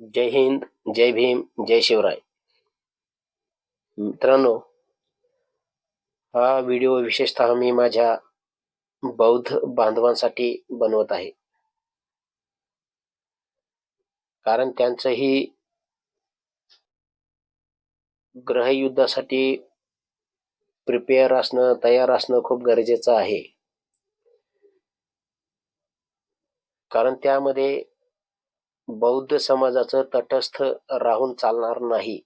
जय हिंद जय भीम जय शिवराय. मित्रांनो हा व्हिडिओ विशेषतः मी माझ्या बौद्ध बांधवांसाठी बनवत आहे. कारण त्यांचंही ग्रहयुद्धासाठी प्रिपेअर असणं तयार असणं खूप गरजेचं आहे. कारण त्यामध्ये बौद्ध समाजाचं तटस्थ राहून चालणार नाही.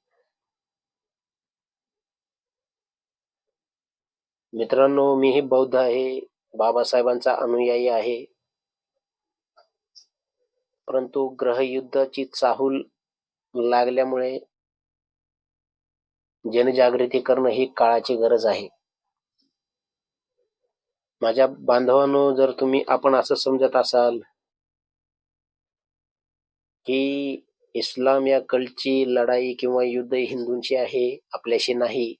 मित्रांनो मीही बौद्ध आहे. बाबासाहेबांचा अनुयायी आहे. परंतु ग्रहयुद्धाची चाहूल लागल्यामुळे जनजागृती करणं ही काळाची गरज आहे. माझ्या बांधवांनो जर तुम्ही आपण असं समजत असाल की इस्लाम या कलची लढाई किंवा युद्ध हिंदूंची आहे आपल्याशी नाही.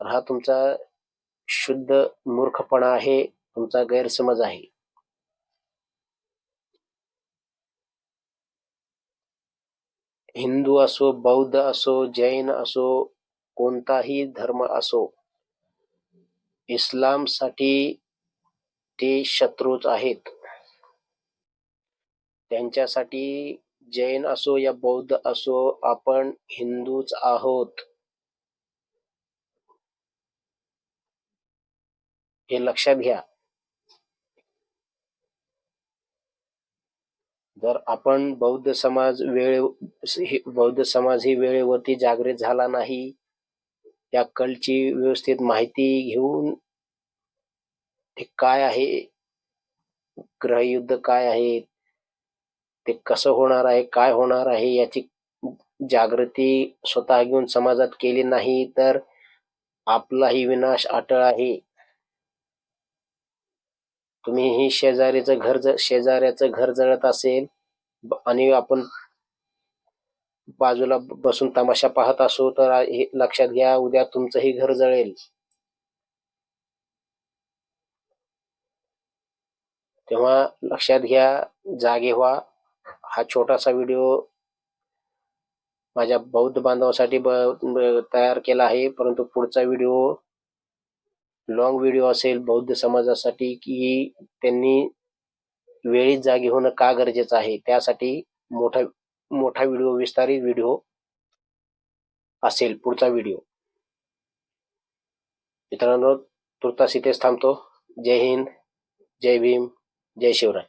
तर हा तुमचा शुद्ध मूर्खपणा आहे तुमचा गैरसमज आहे. हिंदू असो बौद्ध असो जैन असो कोणताही धर्म असो इस्लामसाठी ते शत्रूच आहेत. त्यांच्यासाठी जैन असो या बौद्ध असो आपण हिंदूच आहोत. हे लक्षात घ्या. जर आपण बौद्ध समाज वेळे बौद्ध समाज ही वेळेवरती जागृत झाला नाही त्या कलची व्यवस्थित माहिती घेऊन ते काय आहे? ग्रहयुद्ध काय आहे? ते कसं होणार आहे काय होणार आहे याची जागृती स्वतः घेऊन समाजात केली नाही तर आपलाही विनाश अटळ आहे. तुम्ही ही शेजारीचं घर ज- शेजाऱ्याचं घर जळत असेल आणि आपण बाजूला बसून तमाशा पाहत असू तर हे लक्षात घ्या उद्या तुमचंही घर जळेल. तेव्हा लक्षात घ्या जागे व्हा. हा छोटासा व्हिडिओ माझ्या बौद्ध बांधवासाठी तयार केला आहे. परंतु पुढचा व्हिडिओ लॉंग व्हिडिओ असेल बौद्ध समाजासाठी की त्यांनी वेळीच जागी होणं का गरजेचं आहे? त्यासाठी मोठा मोठा व्हिडिओ विस्तारित व्हिडिओ असेल पुढचा व्हिडिओ मित्रांनो तुर्तास इथेच थांबतो. जय हिंद जय भीम जय शिवराय.